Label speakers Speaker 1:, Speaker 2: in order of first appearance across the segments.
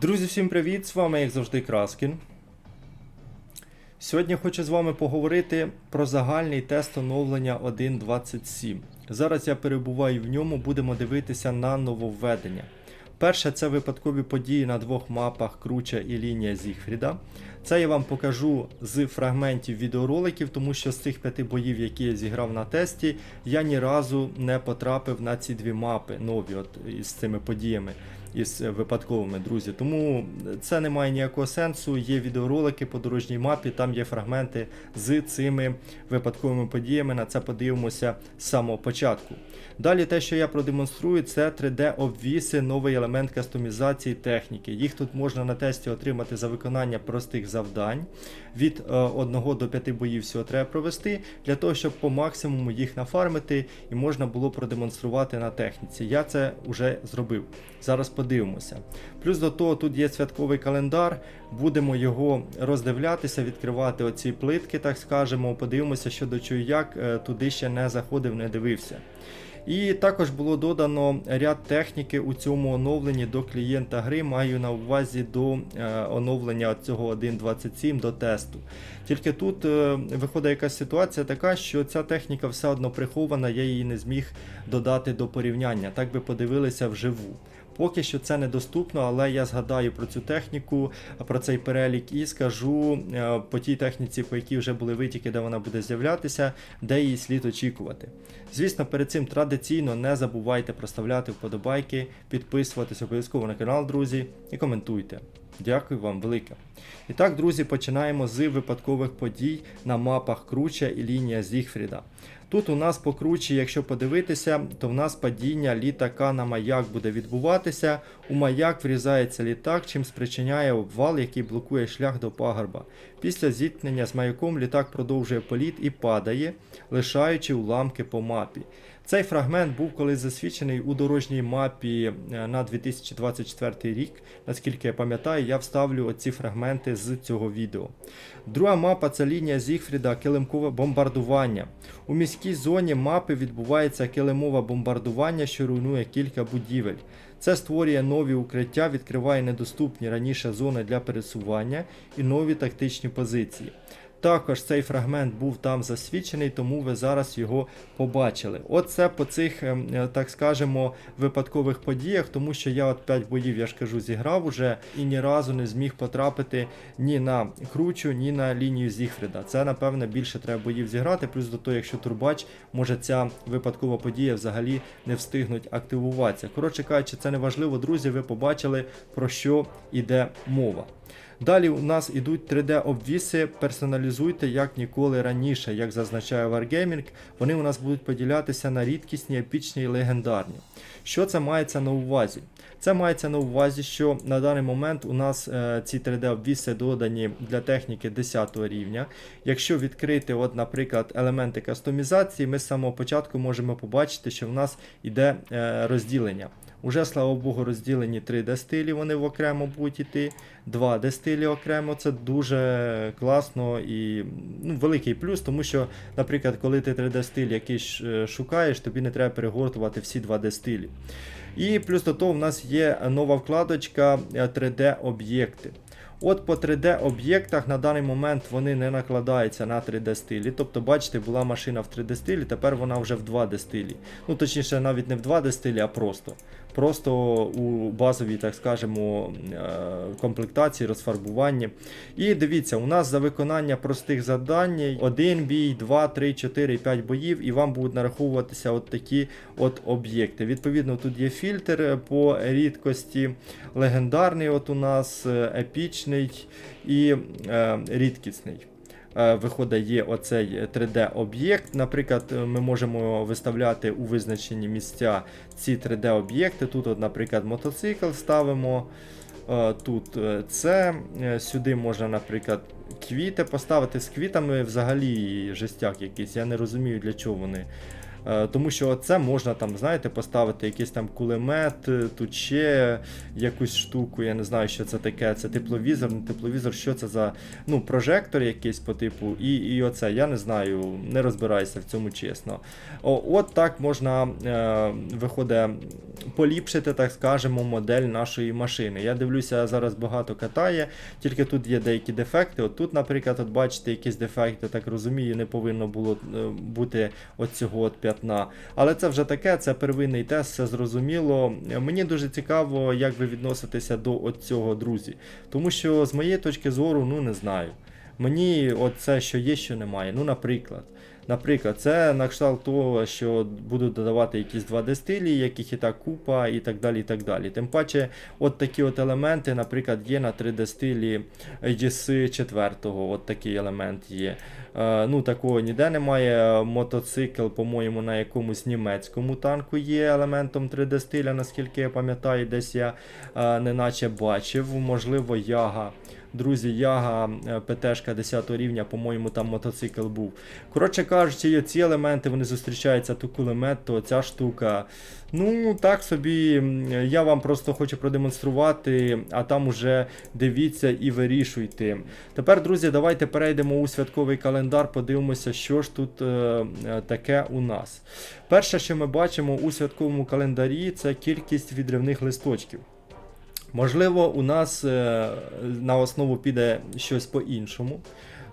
Speaker 1: Друзі, всім привіт! З вами, як завжди, Краскін. Сьогодні хочу з вами поговорити про загальний тест оновлення 1.27. Зараз я перебуваю в ньому, будемо дивитися на нововведення. Перше це випадкові події на двох мапах Круча і лінія Зігфріда. Це я вам покажу з фрагментів відеороликів, тому що з цих п'яти боїв, які я зіграв на тесті, я ні разу не потрапив на ці дві мапи нові от, із цими подіями із е, випадковими друзі. Тому це не має ніякого сенсу. Є відеоролики по дорожній мапі, там є фрагменти з цими випадковими подіями. На це подивимося з самого початку. Далі те, що я продемонструю, це 3D-обвіси, новий елемент кастомізації техніки. Їх тут можна на тесті отримати за виконання простих завдань. Від 1 до 5 боїв всього треба провести, для того, щоб по максимуму їх нафармити і можна було продемонструвати на техніці. Я це вже зробив. Зараз подивимося. Плюс до того, тут є святковий календар, будемо його роздивлятися, відкривати оці плитки, так скажемо. Подивимося, що до чого як е, туди ще не заходив, не дивився. І також було додано ряд техніки у цьому оновленні до клієнта гри. Маю на увазі до е, оновлення цього 1.27 до тесту. Тільки тут е, виходить якась ситуація така, що ця техніка все одно прихована, я її не зміг додати до порівняння. Так би подивилися вживу. Поки що це недоступно, але я згадаю про цю техніку, про цей перелік і скажу е, по тій техніці, по якій вже були витіки, де вона буде з'являтися, де її слід очікувати. Звісно, перед цим традиційно не забувайте проставляти вподобайки, підписуватись обов'язково на канал, друзі, і коментуйте. Дякую вам велике. І так, друзі, починаємо з випадкових подій на мапах Круча і лінія Зігфріда. Тут у нас по кручі, якщо подивитися, то в нас падіння літака на маяк буде відбуватися. У маяк врізається літак, чим спричиняє обвал, який блокує шлях до пагорба. Після зіткнення з маяком літак продовжує політ і падає, лишаючи уламки по мапі. Цей фрагмент був колись засвідчений у дорожній мапі е, на 2024 рік. Наскільки я пам'ятаю, я вставлю оці фрагменти з цього відео. Друга мапа це лінія Зігфріда, килимкове бомбардування. У міській зоні мапи відбувається килимове бомбардування, що руйнує кілька будівель. Це створює нові укриття, відкриває недоступні раніше зони для пересування і нові тактичні позиції. Також цей фрагмент був там засвідчений, тому ви зараз його побачили. Оце по цих, ем, е, так скажемо, випадкових подіях, тому що я от 5 боїв, я ж кажу, зіграв уже і ні разу не зміг потрапити ні на кручу, ні на лінію Зігфріда. Це, напевне, більше треба боїв зіграти. Плюс до того, якщо турбач, може ця випадкова подія взагалі не встигнуть активуватися. Коротше кажучи, це не важливо, друзі. Ви побачили про що йде мова. Далі у нас ідуть 3D-обвіси, персоналізуйте як ніколи раніше, як зазначає Wargaming, вони у нас будуть поділятися на рідкісні, епічні і легендарні. Що це мається на увазі? Це мається на увазі, що на даний момент у нас е, ці 3D-обвіси додані для техніки 10 рівня. Якщо відкрити, от, наприклад, елементи кастомізації, ми з самого початку можемо побачити, що в нас йде е, розділення. Уже, слава Богу, розділені 3D стилі, вони в окремо будуть йти. 2D стилі окремо, це дуже класно і ну, великий плюс, тому що, наприклад, коли ти 3D стиль якийсь е, шукаєш, тобі не треба перегортувати всі 2D стилі. І плюс до того, в нас є нова вкладочка 3D-об'єкти. От по 3D-об'єктах на даний момент вони не накладаються на 3D стилі. Тобто, бачите, була машина в 3D стилі, тепер вона вже в 2D стилі. Ну, точніше, навіть не в 2D стилі, а просто. Просто у базовій, так скажемо, е, комплектації, розфарбуванні. І дивіться, у нас за виконання простих завдань 1 бій, 2, 3, 4, 5 боїв, і вам будуть нараховуватися от такі от об'єкти. Відповідно, тут є фільтр по рідкості, легендарний от у нас, е, епічний і е, рідкісний. Е, виходить, є оцей 3D-об'єкт. Наприклад, ми можемо виставляти у визначені місця ці 3D-об'єкти. Тут, от, наприклад, мотоцикл ставимо. Е, тут е, це, сюди можна, наприклад, квіти поставити з квітами взагалі жестяк якийсь. Я не розумію, для чого вони Е, Тому що це можна там, знаєте, поставити якийсь там кулемет, е, тут ще якусь штуку, я не знаю, що це таке. Це тепловізор, не тепловізор, що це за ну, прожектор якийсь по типу, і, і оце, я не знаю, не розбираюся в цьому чесно. О, от так можна, е, виходить, поліпшити, так скажемо, модель нашої машини. Я дивлюся, зараз багато катає, тільки тут є деякі дефекти. От тут, наприклад, от бачите, якісь дефекти, так розумію, не повинно було е, бути от цього от п'ятна. Але це вже таке, це первинний тест, все зрозуміло. Мені дуже цікаво, як ви відноситеся до цього, друзі. Тому що з моєї точки зору, ну не знаю. Мені от це, що є, що немає. Ну, наприклад. Наприклад, це на кшталт того, що будуть додавати якісь 2D стилі, яких і так купа, і так далі. і так далі. Тим паче, от такі от елементи, наприклад, є на 3D стилі GS 4, от такий елемент є. Е, ну, такого ніде немає. Мотоцикл, по-моєму, на якомусь німецькому танку є елементом 3D стиля, наскільки я пам'ятаю, десь я е, неначе бачив. Можливо, яга. Друзі, Яга е, ПТшка 10 рівня, по-моєму, там мотоцикл був. Коротше кажучи, ці елементи вони зустрічаються, то кулемет, то ця штука. Ну, так собі, я вам просто хочу продемонструвати, а там уже дивіться і вирішуйте. Тепер, друзі, давайте перейдемо у святковий календар, подивимося, що ж тут е, е, таке у нас. Перше, що ми бачимо у святковому календарі, це кількість відривних листочків. Можливо, у нас е, на основу піде щось по-іншому.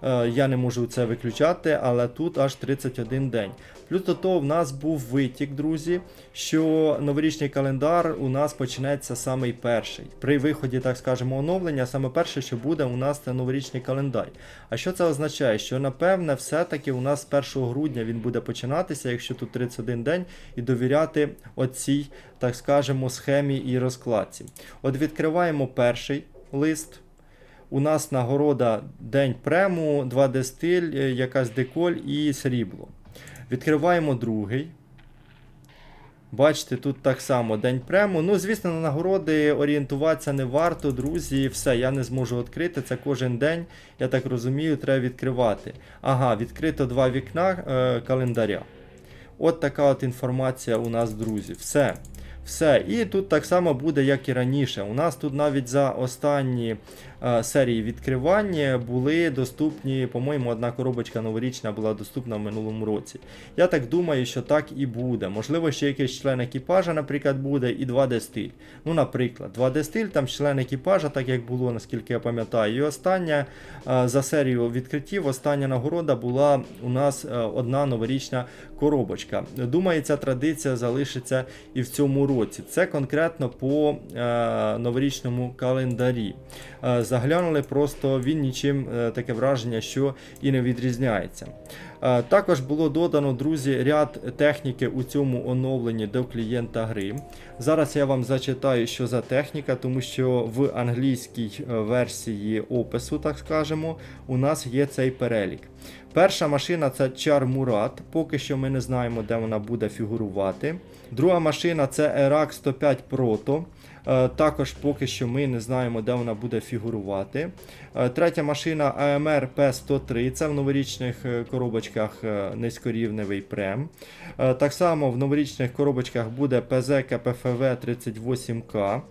Speaker 1: Е, я не можу це виключати, але тут аж 31 день. Плюс до того, в нас був витік, друзі, що новорічний календар у нас почнеться самий перший. При виході, так скажемо, оновлення, саме перше, що буде, у нас це новорічний календар. А що це означає? Що напевне, все-таки у нас з 1 грудня він буде починатися, якщо тут 31 день, і довіряти оцій, так скажемо, схемі і розкладці. От відкриваємо перший лист. У нас нагорода День прему, 2D стиль, е, якась деколь і срібло. Відкриваємо другий. Бачите, тут так само день прему. Ну, звісно, на нагороди орієнтуватися не варто, друзі. Все, я не зможу відкрити. Це кожен день, я так розумію, треба відкривати. Ага, відкрито два вікна е, календаря. От така от інформація у нас, друзі. Все. Все. І тут так само буде, як і раніше. У нас тут навіть за останні е, серії відкривання були доступні, по-моєму, одна коробочка новорічна була доступна в минулому році. Я так думаю, що так і буде. Можливо, ще якийсь член екіпажа, наприклад, буде, і 2D стиль. Ну, наприклад, 2D стиль, там член екіпажа, так як було, наскільки я пам'ятаю. І остання е, за серію відкриттів, остання нагорода була у нас е, одна новорічна коробочка. Думаю, ця традиція залишиться і в цьому році. Це конкретно по е, новорічному календарі. Е, заглянули, просто він нічим е, таке враження, що і не відрізняється. Е, Також було додано, друзі, ряд техніки у цьому оновленні до клієнта гри. Зараз я вам зачитаю, що за техніка, тому що в англійській е, версії опису, так скажемо, у нас є цей перелік. Перша машина це Чар Мурат. Поки що ми не знаємо, де вона буде фігурувати. Друга машина це Erac 105 Proto. Е, Також поки що ми не знаємо, де вона буде фігурувати. Е, Третя машина AMR P103. Це в новорічних е, коробочках низькорівневий прем. Так само в новорічних коробочках буде PZ КПФВ 38К.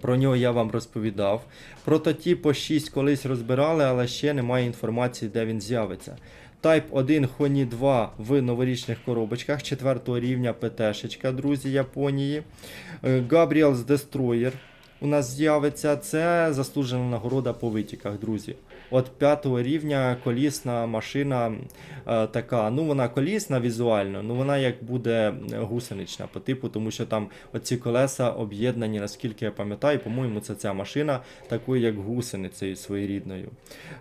Speaker 1: Про нього я вам розповідав. Прототіпо 6 колись розбирали, але ще немає інформації, де він з'явиться. Type 1 Хоні 2 в новорічних коробочках 4 рівня ПТ-шечка, друзі, Японії. Е, Gabriel's Destroyer у нас з'явиться. Це заслужена нагорода по витіках, друзі. От 5 рівня колісна машина е, така. Ну, вона колісна візуально, ну вона як буде гусенична по типу, тому що там оці колеса об'єднані, наскільки я пам'ятаю, по-моєму, це ця машина такою, як гусеницею своєрідною.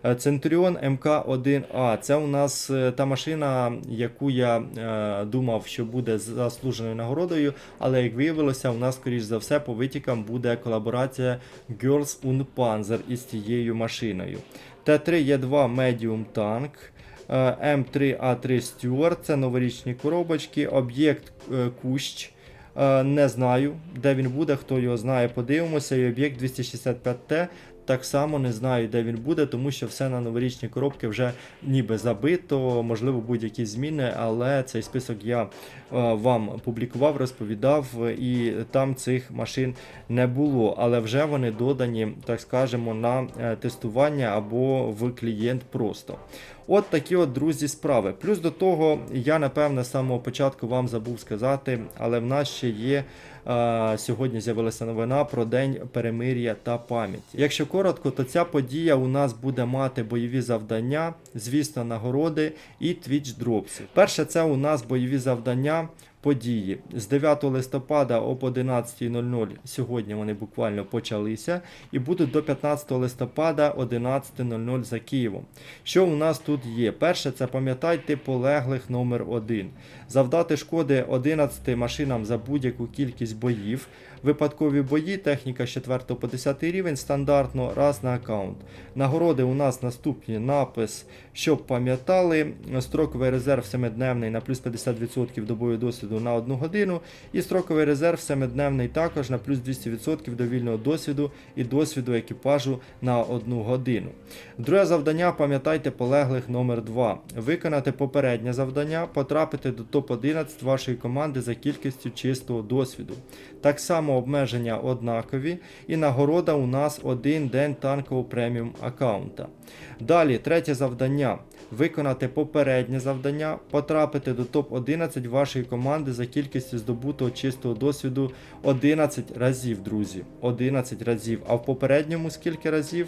Speaker 1: Е, Centurion MK1A. Це у нас е, та машина, яку я е, думав, що буде заслуженою нагородою, але як виявилося, у нас, скоріш за все, по витікам буде колаборація Girls und Panzer із цією машиною. Т3Е2 Medium Tank. е, М3А3 Стюарт, це новорічні коробочки, об'єкт е, Кущ. Е, Не знаю, де він буде, хто його знає, подивимося. І об'єкт 265Т так само не знаю, де він буде, тому що все на новорічні коробки вже ніби забито, можливо, будь-які зміни, але цей список я е, вам публікував, розповідав, і там цих машин не було, але вже вони додані, так скажемо, на е, тестування або в клієнт просто. От такі от друзі справи. Плюс до того, я напевне з самого початку вам забув сказати, але в нас ще є. Е, Сьогодні з'явилася новина про День перемир'я та пам'яті. Якщо коротко, то ця подія у нас буде мати бойові завдання, звісно, нагороди і твіч дропсів. Перше, це у нас бойові завдання. Події з 9 листопада об 11.00 сьогодні вони буквально почалися і будуть до 15 листопада 11.00 за Києвом. Що у нас тут є? Перше, це пам'ятайте полеглих номер 1 Завдати шкоди 11 машинам за будь-яку кількість боїв. Випадкові бої, техніка з 4 по 10 рівень, стандартно раз на аккаунт. Нагороди у нас наступні напис, щоб пам'ятали, строковий резерв 7-дневний на плюс 50% до бою досвіду на 1 годину, і строковий резерв 7-дневний також на плюс 200% до вільного досвіду і досвіду екіпажу на 1 годину. Друге завдання, пам'ятайте полеглих номер 2 Виконати попереднє завдання, потрапити до топ-11 вашої команди за кількістю чистого досвіду. Так само обмеження однакові, і нагорода у нас один день танкового преміум аккаунта. Далі, третє завдання. Виконати попереднє завдання, потрапити до топ-11 вашої команди за кількістю здобутого чистого досвіду 11 разів, друзі. 11 разів. А в попередньому скільки разів?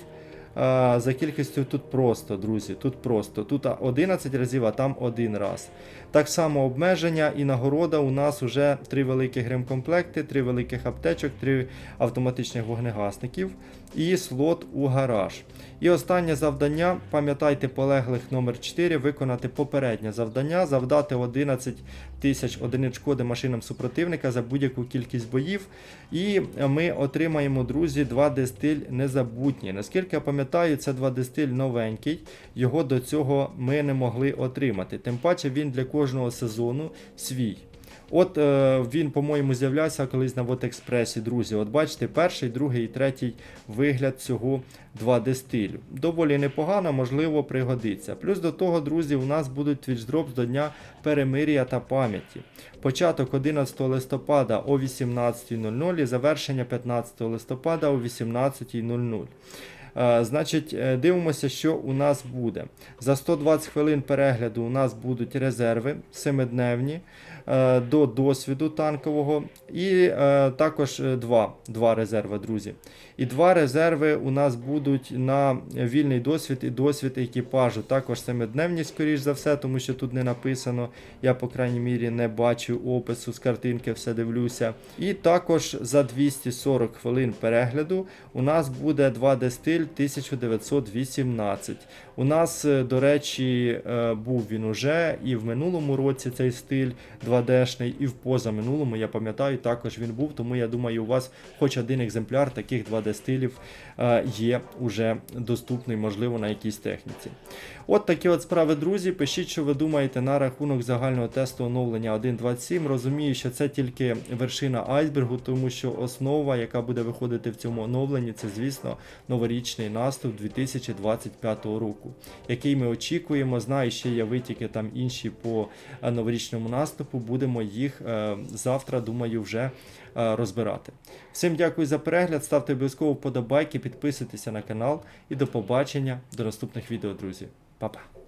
Speaker 1: За кількістю тут просто, друзі. Тут просто. Тут 11 разів, а там один раз. Так само обмеження і нагорода у нас вже три великі гримкомплекти, три великих аптечок, три автоматичних вогнегасників і слот у гараж. І останнє завдання, пам'ятайте полеглих номер 4 виконати попереднє завдання, завдати 11 тисяч одиниць шкоди машинам супротивника за будь-яку кількість боїв. І ми отримаємо, друзі, 2D стиль незабутній. Наскільки я пам'ятаю, це 2D стиль новенький, його до цього ми не могли отримати. Тим паче він для кожного сезону свій. От е, він, по-моєму, з'являвся колись на Вотекспресі, друзі. От бачите, перший, другий і третій вигляд цього 2D стилю. Доволі непогано, можливо, пригодиться. Плюс до того, друзі, у нас будуть Drops до Дня перемир'я та пам'яті. Початок 11 листопада о 18.00 і завершення 15 листопада о 18.00. Е, Значить, е, дивимося, що у нас буде. За 120 хвилин перегляду у нас будуть резерви 7-дневні е, до досвіду танкового. І також два, два резерви, друзі. І два резерви у нас будуть на вільний досвід і досвід екіпажу. Також 7-дневні, скоріш за все, тому що тут не написано. Я, по крайній мірі, не бачу опису з картинки, все дивлюся. І також за 240 хвилин перегляду у нас буде 2D стиль 1918. У нас, е, до речі, е, був він уже і в минулому році цей стиль 2D-шний, і в позаминулому, я пам'ятаю, також він був. Тому я думаю, у вас хоч один екземпляр таких 2D-стилів е, є уже доступний, можливо, на якійсь техніці. От такі от справи, друзі. Пишіть, що ви думаєте на рахунок загального тесту оновлення 1.27. Розумію, що це тільки вершина айсбергу, тому що основа, яка буде виходити в цьому оновленні, це, звісно, новорічний наступ 2025 року, який ми очікуємо. Знаю, ще є витіки там інші по е, новорічному наступу. Будемо їх е, завтра, думаю, вже е, розбирати. Всім дякую за перегляд. Ставте обов'язково вподобайки, підписуйтеся на канал і до побачення до наступних відео, друзі. Па-па.